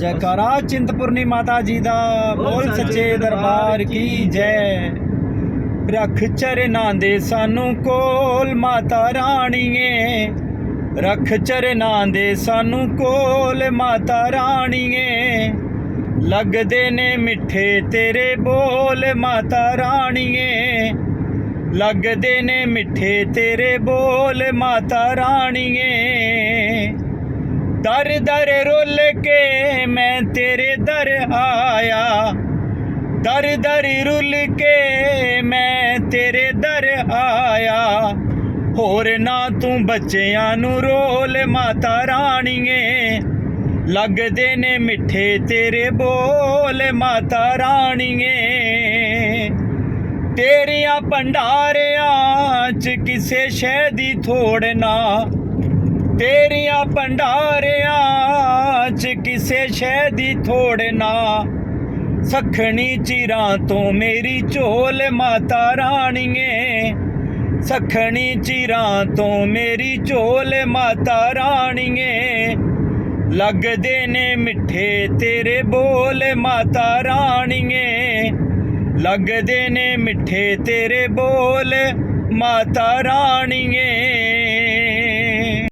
ਜੈਕਾਰਾ ਚਿੰਤਪੁਰਨੀ ਮਾਤਾ ਜੀ ਦਾ ਬੋਲ ਸੱਚੇ ਦਰਬਾਰ ਕੀ ਜੈ। ਰੱਖ ਚਰਨਾਂ ਦੇ ਸਾਨੂੰ ਕੋਲ ਮਾਤਾ ਰਾਣੀਏ। ਰੱਖ ਚਰਨਾਂ ਦੇ ਸਾਨੂੰ ਕੋਲ ਮਾਤਾ ਰਾਣੀਏ। ਲੱਗਦੇ ਨੇ ਮਿੱਠੇ ਤੇਰੇ ਬੋਲ ਮਾਤਾ ਰਾਣੀਏ। ਲੱਗਦੇ ਨੇ ਮਿੱਠੇ ਤੇਰੇ ਬੋਲ ਮਾਤਾ ਰਾਣੀਏ। ਦਰ ਦਰ ਰੁੱਲ ਕੇ ਮੈਂ ਤੇਰੇ ਦਰ ਆਇਆ। ਦਰ ਦਰ ਰੁੱਲ ਕੇ ਮੈਂ ਤੇਰੇ ਦਰ ਆਇਆ। ਹੋਰ ਨਾ ਤੂੰ ਬੱਚਿਆਂ ਨੂੰ ਰੋਲ ਮਾਤਾ ਰਾਣੀਏ। ਲੱਗਦੇ ਨੇ ਮਿੱਠੇ ਤੇਰੇ ਬੋਲ ਮਾਤਾ ਰਾਣੀਏ। ਤੇਰੀਆਂ ਭੰਡਾਰਿਆਂ ਚ ਕਿਸੇ ਸ਼ੈ ਦੀ ਥੋੜ ਨਾ। ਤੇਰੀਆਂ ਭੰਡਾਰਿਆਂ ਚ ਕਿਸੇ ਸ਼ੈ ਦੀ ਥੋੜ ਨਾ। ਸਖਣੀ ਚਿਰਾਂ ਤੋਂ ਮੇਰੀ ਝੋਲ ਮਾਤਾ ਰਾਣੀਏ। ਸਖਣੀ ਚਿਰਾਂ ਤੋਂ ਮੇਰੀ ਝੋਲ ਮਾਤਾ ਰਾਣੀਏ। ਲੱਗਦੇ ਨੇ ਮਿੱਠੇ ਤੇਰੇ ਬੋਲ ਮਾਤਾ ਰਾਣੀਏ। ਲੱਗਦੇ ਨੇ ਮਿੱਠੇ ਤੇਰੇ ਬੋਲ ਮਾਤਾ ਰਾਣੀਏ।